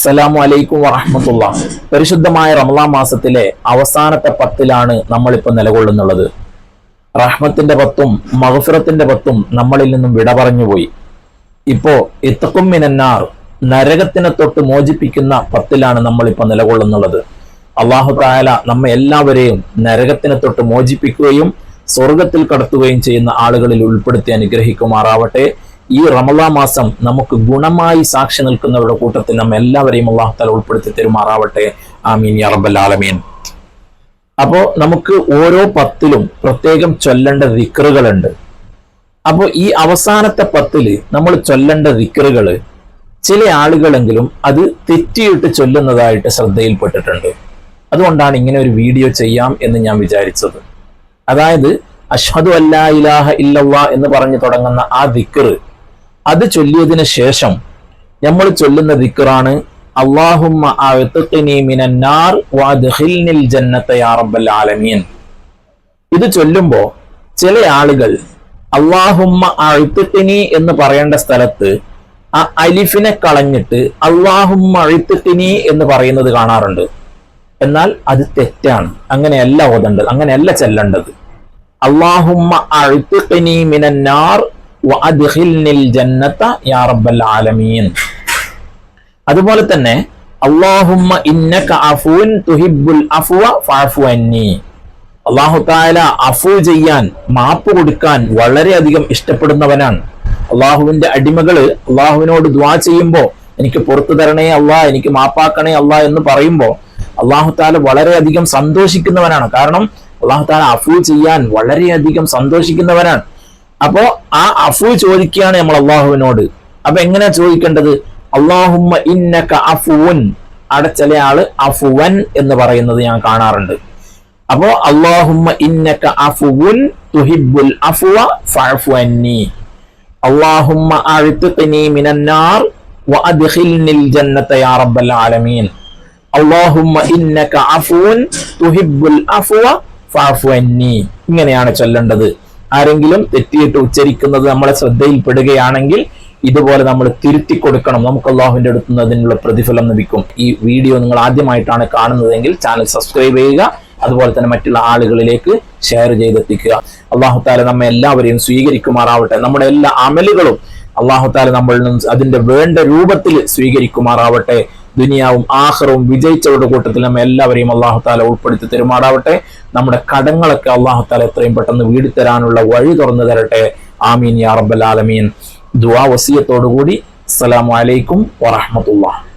അസ്സലാമു അലൈക്കും വറഹമത്തുള്ള. പരിശുദ്ധമായ റമലാ മാസത്തിലെ അവസാനത്തെ പത്തിലാണ് നമ്മളിപ്പോൾ നിലകൊള്ളുന്നുള്ളത്. റഹ്മത്തിന്റെ പത്തും മഹഫിറത്തിന്റെ പത്തും നമ്മളിൽ നിന്നും വിട പറഞ്ഞുപോയി ഇപ്പോ ഇത്തക്കും മിനന്നാർ നരകത്തിനെ തൊട്ട് മോചിപ്പിക്കുന്ന പത്തിലാണ് നമ്മളിപ്പോൾ നിലകൊള്ളുന്നുള്ളത്. അള്ളാഹു തായാല നമ്മെ എല്ലാവരെയും നരകത്തിനെ തൊട്ട് മോചിപ്പിക്കുകയും സ്വർഗത്തിൽ കടത്തുകയും ചെയ്യുന്ന ആളുകളിൽ ഉൾപ്പെടുത്തി അനുഗ്രഹിക്കുമാറാവട്ടെ. ഈ റമലാ മാസം നമുക്ക് ഗുണമായി സാക്ഷി നിൽക്കുന്നവരുടെ കൂട്ടത്തിൽ നമ്മ എല്ലാവരെയും അള്ളാഹു താല ഉൾപ്പെടുത്തി തെരുമാറാവട്ടെ. ആമീൻ അറബൽ ആലമീൻ. അപ്പോ നമുക്ക് ഓരോ പത്തിലും പ്രത്യേകം ചൊല്ലേണ്ട ദിക്റുകളുണ്ട്. അപ്പോൾ ഈ അവസാനത്തെ പത്തിൽ നമ്മൾ ചൊല്ലേണ്ട ദിക്റുകൾ ചില ആളുകളെങ്കിലും അത് തെറ്റിയിട്ട് ചൊല്ലുന്നതായിട്ട് ശ്രദ്ധയിൽപ്പെട്ടിട്ടുണ്ട്. അതുകൊണ്ടാണ് ഇങ്ങനെ ഒരു വീഡിയോ ചെയ്യാം എന്ന് ഞാൻ വിചാരിച്ചത്. അതായത് അഷ്ഹദു അല്ലാ ഇലാഹ ഇല്ലല്ലാ എന്ന് പറഞ്ഞു തുടങ്ങുന്ന ആ ദിക്റ് അത് ചൊല്ലിയതിനു ശേഷം നമ്മൾ ചൊല്ലുന്ന ദിക്കറാണ് അള്ളാഹുമ്മ ആലമീൻ. ഇത് ചൊല്ലുമ്പോ ചില ആളുകൾ അള്ളാഹുമ്മ അഴുത്തിനി എന്ന് പറയേണ്ട സ്ഥലത്ത് ആ അലിഫിനെ കളഞ്ഞിട്ട് അള്ളാഹുമ്മ അഴുത്തിനി എന്ന് പറയുന്നത് കാണാറുണ്ട്. എന്നാൽ അത് തെറ്റാണ്. അങ്ങനെയല്ല ഓതേണ്ടത് അങ്ങനെയല്ല ചെല്ലേണ്ടത്. അള്ളാഹുമ്മ അഴുത്തിനി മിനന്നാർ യാ റബ്ബൽ ആലമീൻ. അതുപോലെ തന്നെ ഇന്നക തുഹിബ്ബുൽ അള്ളാഹു താല അഫു ചെയ്യാൻ മാപ്പ് കൊടുക്കാൻ വളരെയധികം ഇഷ്ടപ്പെടുന്നവനാണ്. അള്ളാഹുവിന്റെ അടിമകൾ അള്ളാഹുവിനോട് ദ്വാ ചെയ്യുമ്പോ എനിക്ക് പുറത്തു തരണേ അള്ളാ എനിക്ക് മാപ്പാക്കണേ അള്ളാ എന്ന് പറയുമ്പോ അള്ളാഹു താല വളരെയധികം സന്തോഷിക്കുന്നവനാണ്. കാരണം അള്ളാഹു താല അഫു ചെയ്യാൻ വളരെയധികം സന്തോഷിക്കുന്നവനാണ്. അപ്പോ ആ അഫു ചോദിക്കുകയാണ് നമ്മൾ അള്ളാഹുവിനോട്. അപ്പൊ എങ്ങനെയാ ചോദിക്കേണ്ടത്? അള്ളാഹുമ്മ ഇന്നക അഫുവൻ. അവിടെ ചില ആൾ അഫുവൻ എന്ന് പറയുന്നത് ഞാൻ കാണാറുണ്ട്. അപ്പോ അള്ളാഹുമ്മ ഇന്നക അഫുവുൻ തുഹിബ്ബുൽ അഫ്വ ഫഅഫുഅന്നി അള്ളാഹുമ്മ അഴുത്തുനി മിനന്നാർ വഅദ്ഖിൽനിൽ ജന്നത യാ റബ്ബൽ ആലമീൻ. അള്ളാഹുമ്മ ഇന്നക അഫുവുൻ തുഹിബ്ബുൽ അഫ്വ ഫഅഫു അന്നി. ഇങ്ങനെയാണ് ചൊല്ലേണ്ടത്. ആരെങ്കിലും തെറ്റിയിട്ട് ഉച്ചരിക്കുന്നത് നമ്മളെ ശ്രദ്ധയിൽപ്പെടുകയാണെങ്കിൽ ഇതുപോലെ നമ്മൾ തിരുത്തി കൊടുക്കണം നമുക്ക് അള്ളാഹുവിന്റെ അടുത്ത് നിന്ന് അതിനുള്ള പ്രതിഫലം ലഭിക്കും. ഈ വീഡിയോ നിങ്ങൾ ആദ്യമായിട്ടാണ് കാണുന്നതെങ്കിൽ ചാനൽ സബ്സ്ക്രൈബ് ചെയ്യുക. അതുപോലെ തന്നെ മറ്റുള്ള ആളുകളിലേക്ക് ഷെയർ ചെയ്തെത്തിക്കുക. അള്ളാഹു താല നമ്മെ എല്ലാവരെയും സ്വീകരിക്കുമാറാവട്ടെ. നമ്മുടെ എല്ലാ അമലുകളും അള്ളാഹു താല നമ്മളിൽ നിന്ന് അതിന്റെ വേണ്ട രൂപത്തിൽ സ്വീകരിക്കുമാറാവട്ടെ. ദുനിയാവും ആഹ്റവും വിജയിച്ചവരുടെ കൂട്ടത്തിൽ നമ്മെ എല്ലാവരെയും അള്ളാഹു താല ഉൾപ്പെടുത്തി തെരുമാറാവട്ടെ. നമ്മുടെ കടങ്ങളൊക്കെ അള്ളാഹു താല എത്രയും പെട്ടെന്ന് വീടിത്തരാനുള്ള വഴി തുറന്നു തരട്ടെ. ആമീൻ യാ റബ്ബൽ ആലമീൻ. ദുവാ വസീയത്തോടുകൂടി. അസ്സലാമു അലൈക്കും വറഹ്മത്തുള്ളാഹി.